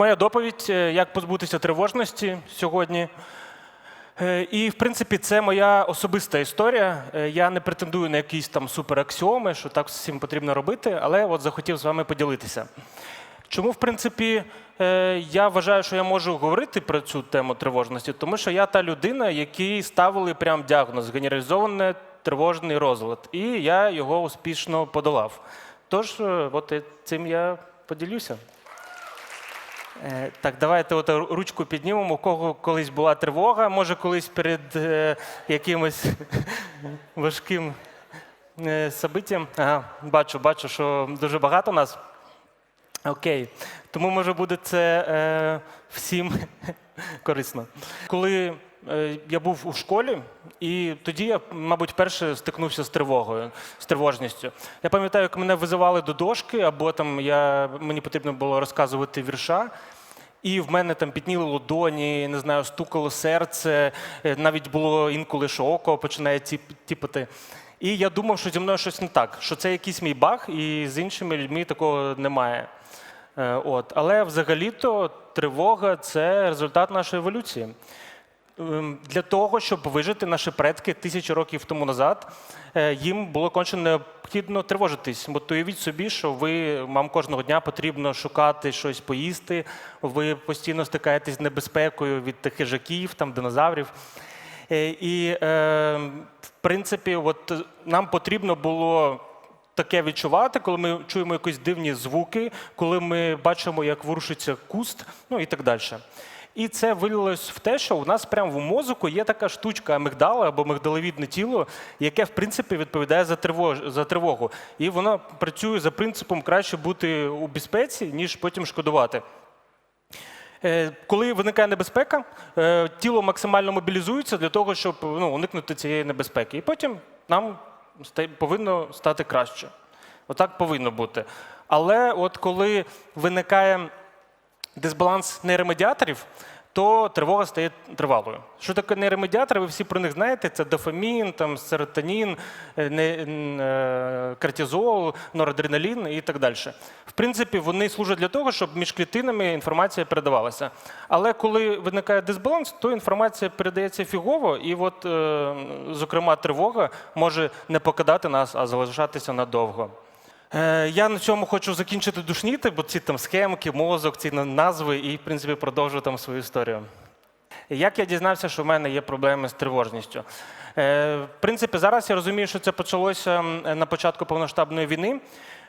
моя доповідь, е, як позбутися тривожності сьогодні. Е, І, в принципі, це моя особиста історія. Е, Я не претендую на якісь там супераксіоми, що так всім потрібно робити, але от захотів з вами поділитися. Чому, в принципі, я вважаю, що я можу говорити про цю тему тривожності? Тому що я та людина, якій ставили прям діагноз генералізований тривожний розлад, і я його успішно подолав. Тож, от цим я поділюся. Е, Так, давайте от ручку піднімемо. У кого колись була тривога, може колись перед е, якимось важким е, собиттям. Ага, бачу, бачу, що дуже багато нас. Окей. Тому може буде це е, всім корисно. Коли я був у школі, і тоді я, мабуть, перше стикнувся з тривогою, з тривожністю. Я пам'ятаю, як мене визивали до дошки, або там я, мені потрібно було розказувати вірша. І в мене там підніли ладоні, не знаю, стукало серце, е, навіть було інколи, що око починає тіп- тіпати. І я думав, що зі мною щось не так, що це якийсь мій баг, і з іншими людьми такого немає. Е, От. Але взагалі-то тривога це результат нашої еволюції. Ем, Для того, щоб вижити, наші предки тисячі років тому назад, е, їм було конче необхідно тривожитись. Бо уявіть собі, що ви вам кожного дня потрібно шукати щось поїсти, ви постійно стикаєтесь з небезпекою від тих хижаків, там, динозаврів. Е, І, е, в принципі, от нам потрібно було таке відчувати, коли ми чуємо якісь дивні звуки, коли ми бачимо, як ворушиться куст, ну і так далі. І це вилилось в те, що у нас прямо в мозку є така штучка амигдала або мигдаловідне тіло, яке в принципі відповідає за тривож, за тривогу. І воно працює за принципом краще бути у безпеці, ніж потім шкодувати. Е, Коли виникає небезпека, е, тіло максимально мобілізується для того, щоб ну, уникнути цієї небезпеки. І потім нам повинно стати краще. Отак повинно бути. Але от коли виникає дисбаланс нейромедіаторів, то тривога стає тривалою. Що таке нейромедіатори? Ви всі про них знаєте: це дофамін, там, серотонін, е, е, кортизол, норадреналін і так далі. В принципі, вони служать для того, щоб між клітинами інформація передавалася. Але коли виникає дисбаланс, то інформація передається фігово, і от, е, зокрема, тривога може не покидати нас, а залишатися надовго. Е, Я на цьому хочу закінчити душніти, бо ці там схемки, мозок, ці назви, і, в принципі, продовжу там свою історію. Як я дізнався, що в мене є проблеми з тривожністю? Е, В принципі, зараз я розумію, що це почалося на початку повноштабної війни,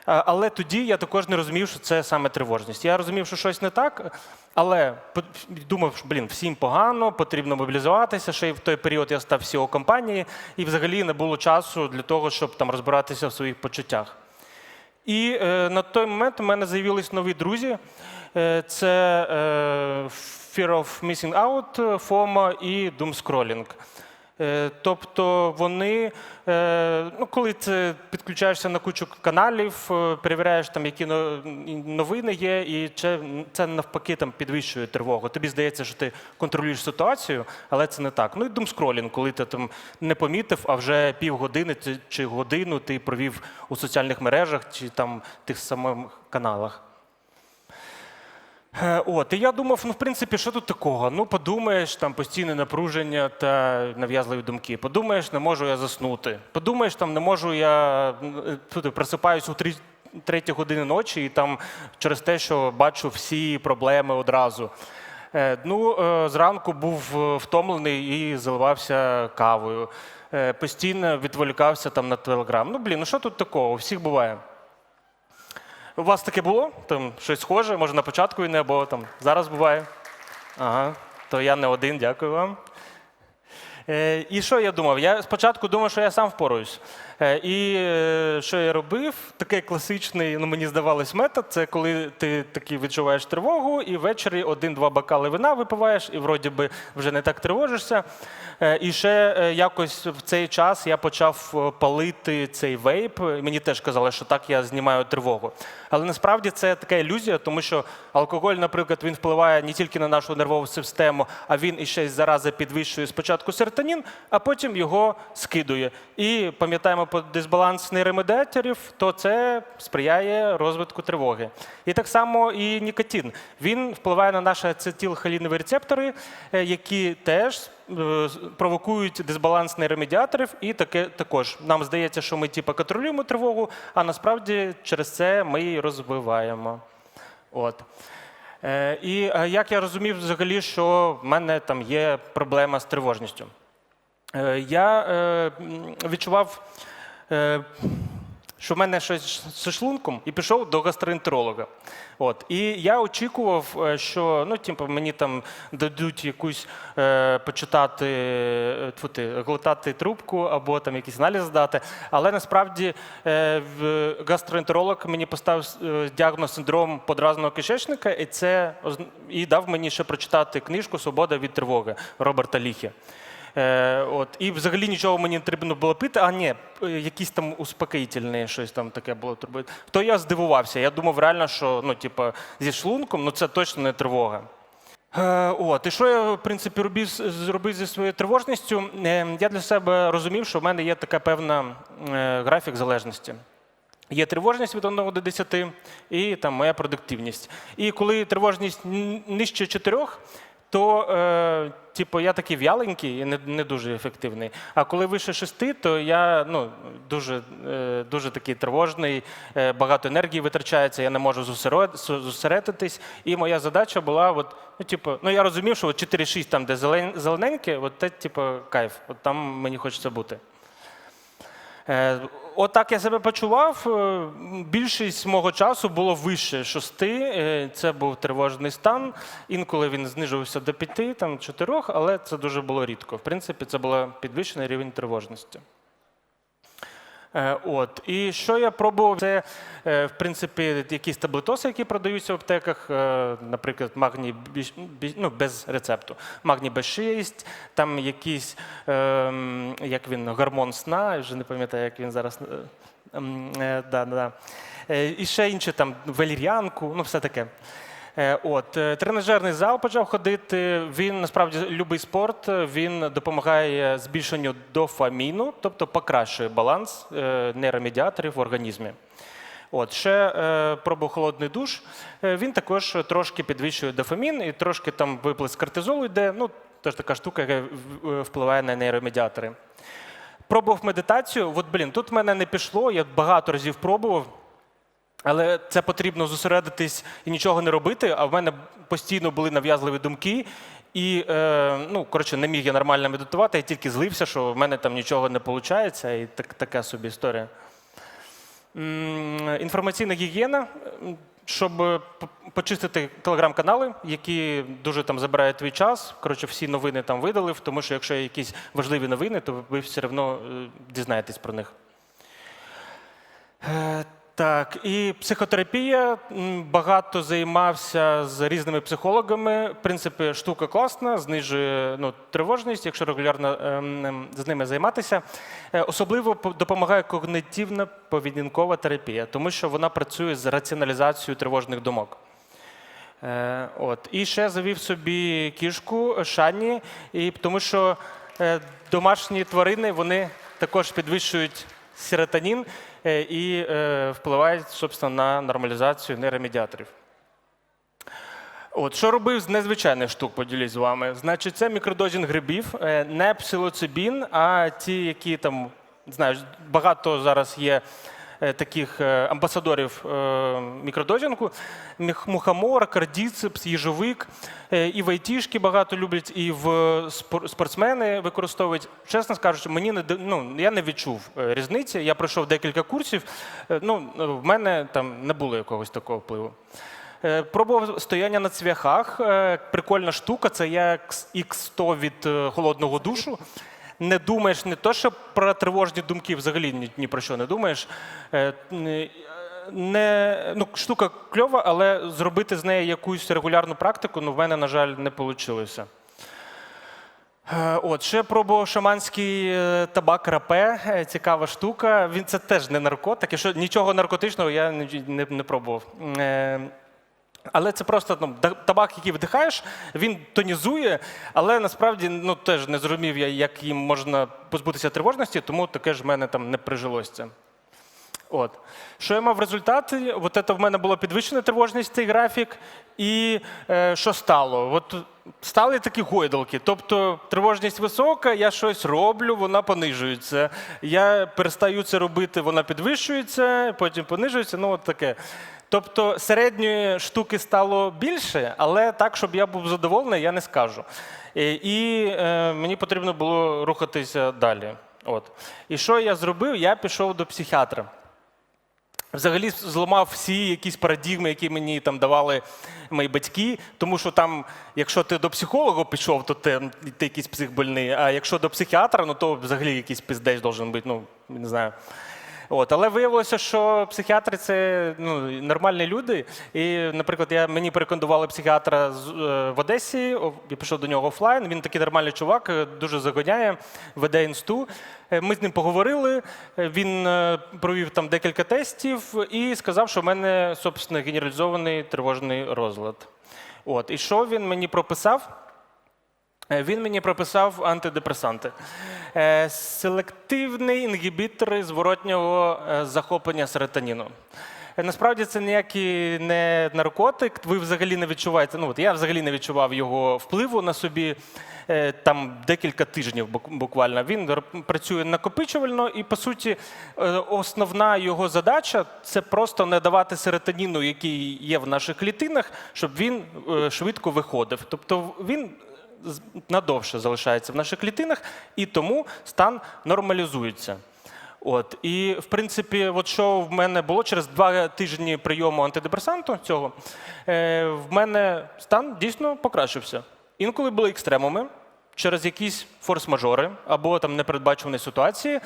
але тоді я також не розумів, що це саме тривожність. Я розумів, що щось не так, але думав, що блін, всім погано, потрібно мобілізуватися. Ще й в той період я став CEO компанії, і взагалі не було часу для того, щоб там розбиратися в своїх почуттях. І е, на той момент у мене з'явились нові друзі. Е, це е, Fear of Missing Out, FOMO і Doomscrolling. Е, тобто вони, е, ну, коли ти підключаєшся на кучу каналів, е, перевіряєш, там, які но- новини є, і це, навпаки там, підвищує тривогу. Тобі здається, що ти контролюєш ситуацію, але це не так. Ну і думскролінг, коли ти там не помітив, а вже півгодини чи годину ти провів у соціальних мережах чи там тих самих каналах. Е, От, і я думав, ну, в принципі, що тут такого? Ну, подумаєш, там постійне напруження та нав'язливі думки. Подумаєш, не можу я заснути. Подумаєш, там не можу я е, тут, просипаюсь у три, третій години ночі і там через те, що бачу всі проблеми одразу. Е, Ну, зранку був втомлений і заливався кавою. Постійно відволікався там на телеграм. Ну, блін, ну що тут такого? У всіх буває. У вас таке було? Там щось схоже, може на початку війни, або там зараз буває. Ага, то я не один, дякую вам. Е, і що я думав? Я спочатку думав, що я сам впораюсь. Е, і е, що я робив? Такий класичний, ну мені здавалось, метод це коли ти таки відчуваєш тривогу, і ввечері один-два бокали вина випиваєш, і вроді би вже не так тривожишся. І ще якось в цей час я почав палити цей вейп. Мені теж казали, що так я знімаю тривогу. Але насправді це така ілюзія, тому що алкоголь, наприклад, він впливає не тільки на нашу нервову систему, а він іще й зарази підвищує спочатку серцеву серотонін, а потім його скидує. І пам'ятаємо про дисбаланс нейромедіаторів, то це сприяє розвитку тривоги. І так само і нікотин. Він впливає на наші ацетилхолінові рецептори, е, які теж е, провокують дисбаланс нейромедіаторів, і таке також. Нам здається, що ми типу, контролюємо тривогу, а насправді через це ми її розвиваємо. От. Е, і як я розумів взагалі, що в мене там є проблема з тривожністю. Е, я е, відчував, е, що в мене щось з шлунком, і пішов до гастроентеролога. От. І я очікував, що ну, типу, мені там дадуть якусь е, почитати, е, глотати трубку або там якийсь аналіз здати. Але насправді е, гастроентеролог мені поставив діагноз синдром подразного кишечника, і це і дав мені ще прочитати книжку Свобода від тривоги Роберта Ліхі. Е, от, і взагалі нічого мені не потрібно було пити, а ні, якісь там успокоїтельне щось там таке було турбувати. То я здивувався. Я думав реально, що ну, типу, зі шлунком ну, це точно не тривога. Е, От, і що я, в принципі, робив, зробив зі своєю тривожністю? Е, Я для себе розумів, що в мене є така певна е, графік залежності. Є тривожність від 1 до 10 і там моя продуктивність. І коли тривожність нижче 4, то е, типу, я такий в'яленький і не, не дуже ефективний. А коли вище шести, то я ну, дуже, е, дуже такий тривожний, е, багато енергії витрачається, я не можу зосеред- зосередитись. І моя задача була, от, ну, типу, ну я розумів, що от 4-6, там, де зелен- зелененьке, от це типу, кайф, от там мені хочеться бути. Е, Отак я себе почував. Е, Більшість мого часу було вище шести. Е, Це був тривожний стан. Інколи він знижувався до п'яти, там чотирьох, але це дуже було рідко. В принципі, це був підвищений рівень тривожності. Е, От. І що я пробував, це, е, в принципі, якісь таблетоси, які продаються в аптеках, е, наприклад, магній ну, без рецепту. Магній Б6, там якийсь, е, як він, гормон сна, я вже не пам'ятаю, як він зараз. е, м, е, Да, да, І ще інші там валір'янку, ну все таке. Е, От е, тренажерний зал почав ходити. Він насправді любий спорт. Він допомагає збільшенню дофаміну, тобто покращує баланс е, нейромедіаторів в організмі. От ще е, пробував холодний душ. Він також трошки підвищує дофамін і трошки там виплеск кортизолу йде. Ну теж така штука, яка впливає на нейромедіатори. Пробував медитацію. От блін, тут в мене не пішло. Я багато разів пробував. Але це потрібно зосередитись і нічого не робити. А в мене постійно були нав'язливі думки. І е, ну, коротше, не міг я нормально медитувати, я тільки злився, що в мене там нічого не виходить, і так, така собі історія. Інформаційна гігієна, щоб е, почистити телеграм-канали, які дуже там забирають твій час. Коротше, всі новини там видалив, тому що якщо є якісь важливі новини, то ви все одно е, дізнаєтесь про них. Так, і психотерапія. Багато займався з різними психологами. В принципі, штука класна, знижує ну, тривожність, якщо регулярно ем, ем, з ними займатися. Е, Особливо допомагає когнитивна поведінкова терапія, тому що вона працює з раціоналізацією тривожних думок. Е, От. І ще завів собі кішку Шані, і тому що е, домашні тварини вони також підвищують серотонін е, і е, впливають собственно, на нормалізацію нейромедіаторів. От, що робив з незвичайних штук, поділюсь з вами. Значить, це мікродозінг грибів, е, не псилоцибін, а ті, які там, знаєш, багато зараз є таких е, амбасадорів е, мікродозінгу. Мухомор, кардіцепс, їжовик. Е, І в айтішки багато люблять, і в спортсмени використовують. Чесно скажучи, мені не ну, я не відчув е, різниці. Я пройшов декілька курсів. Е, Ну, в мене там не було якогось такого впливу. Е, Пробував стояння на цвяхах. Е, Прикольна штука, це як X100 від е, холодного душу. Не думаєш не то, що про тривожні думки, взагалі ні, ні про що не думаєш. Е, не- Не, ну, штука кльова, але зробити з неї якусь регулярну практику, ну, в мене, на жаль, не вийшло. Е, От, ще пробував шаманський е, табак рапе. Е, Цікава штука. Він це теж не наркотик. Що нічого наркотичного я не, не, не пробував. Але це просто ну, табак, який вдихаєш, він тонізує, але насправді ну, теж не зрозумів я, як їм можна позбутися тривожності, тому таке ж в мене там не прижилось це. От. Що я мав в? От це в мене було підвищена тривожність, цей графік. І е, що стало? От стали такі гойдалки. Тобто тривожність висока, я щось роблю, вона понижується. Я перестаю це робити, вона підвищується, потім понижується. Ну, от таке. Тобто середньої штуки стало більше, але так, щоб я був задоволений, я не скажу. І, і е, мені потрібно було рухатися далі. От. І що я зробив? Я пішов до психіатра. Взагалі зламав всі якісь парадігми, які мені там давали мої батьки. Тому що там, якщо ти до психолога пішов, то ти, ти якийсь психбольний. А якщо до психіатра, ну то взагалі якийсь пиздець должен бути. Ну, не знаю. От, але виявилося, що психіатри це ну, нормальні люди. І, наприклад, я, мені порекомендували психіатра з, е, в Одесі. Я пішов до нього офлайн. Він такий нормальний чувак, е, дуже загоняє, веде інсту. Е, Ми з ним поговорили. е, Він провів там декілька тестів і сказав, що в мене, собственно, генералізований тривожний розлад. От, і що він мені прописав? Е, Він мені прописав антидепресанти. Е, Селективний інгібітори зворотнього е, захоплення серотоніну. Насправді це ніякий не наркотик. Ви взагалі не відчуваєте. Ну от я взагалі не відчував його впливу на собі там декілька тижнів буквально. Він працює накопичувально, і по суті, основна його задача це просто не давати серотоніну, який є в наших клітинах, щоб він швидко виходив. Тобто він надовше залишається в наших клітинах, і тому стан нормалізується. От. І, в принципі, от що в мене було через два тижні прийому антидепресанту цього, е, в мене стан дійсно покращився. Інколи були екстремуми. Через якісь форс-мажори або там непередбачувані ситуації.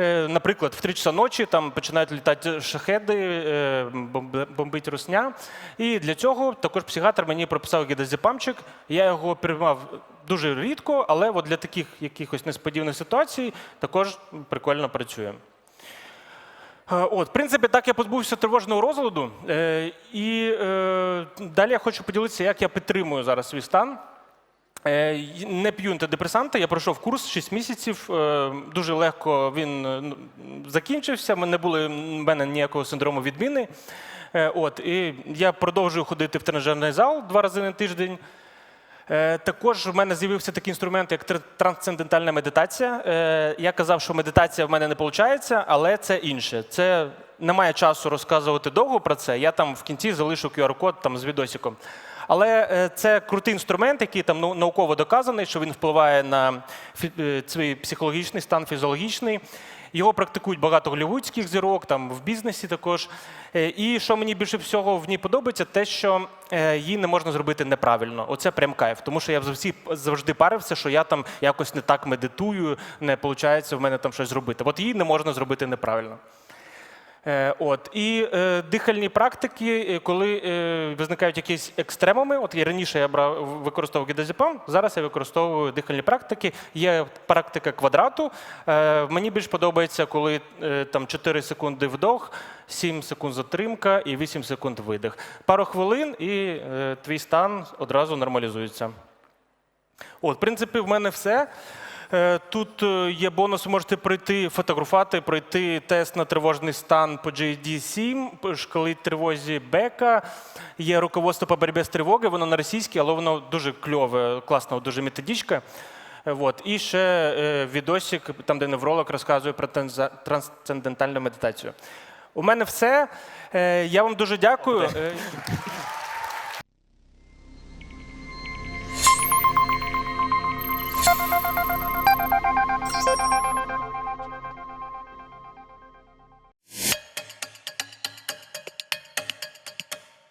Е, наприклад, в 3 часа ночі там починають літати шахеди, е, бомбить русня. І для цього також психіатр мені прописав гідозепамчик. Я його приймав дуже рідко, але от для таких якихось несподіваних ситуацій також прикольно працює. Е, От, в принципі, так я позбувся тривожного розладу. І далі я хочу поділитися, як я підтримую зараз свій стан. Е, Не п'ю антидепресанти, я пройшов курс 6 місяців. е, Дуже легко він е, ну, закінчився. Не були в мене ніякого синдрому відміни. От, і я продовжую ходити в тренажерний зал два рази на тиждень. Також в мене з'явився такий інструмент, як трансцендентальна медитація. Я казав, що медитація в мене не виходить, але це інше. Це немає часу розказувати довго про це. Я там в кінці залишу QR-код там з відосиком. Але е, це крутий інструмент, який там науково доказаний, що він впливає на е, свій психологічний стан, фізіологічний. Його практикують багато голівудських зірок, там в бізнесі також. Е, І що мені більше всього в ній подобається, те, що її не можна зробити неправильно. Оце прям кайф. Тому що я завжди, завжди парився, що я там якось не так медитую, не виходить в мене там щось зробити. От її не можна зробити неправильно. Е, От і е, дихальні практики, е, коли е, визникають якісь екстремуми. От я раніше я брав використовував гідозепам, зараз я використовую дихальні практики. Є практика квадрату. Е, мені більш подобається, коли е, там 4 секунди вдох, 7 секунд затримка і 8 секунд видих. Пару хвилин, і е, твій стан одразу нормалізується. От, в принципі, в мене все. Е, Тут е, є бонус, можете пройти фотографувати, пройти тест на тривожний стан по GD7, по шкалі тривозі Бека. Є руководство по боротьбі з тривогою, воно на російській, але воно дуже кльове, класна, дуже методичка. Е, Вот. І ще е, відосик, там, де невролог розказує про трансцендентальну медитацію. У мене все. Е, Я вам дуже дякую.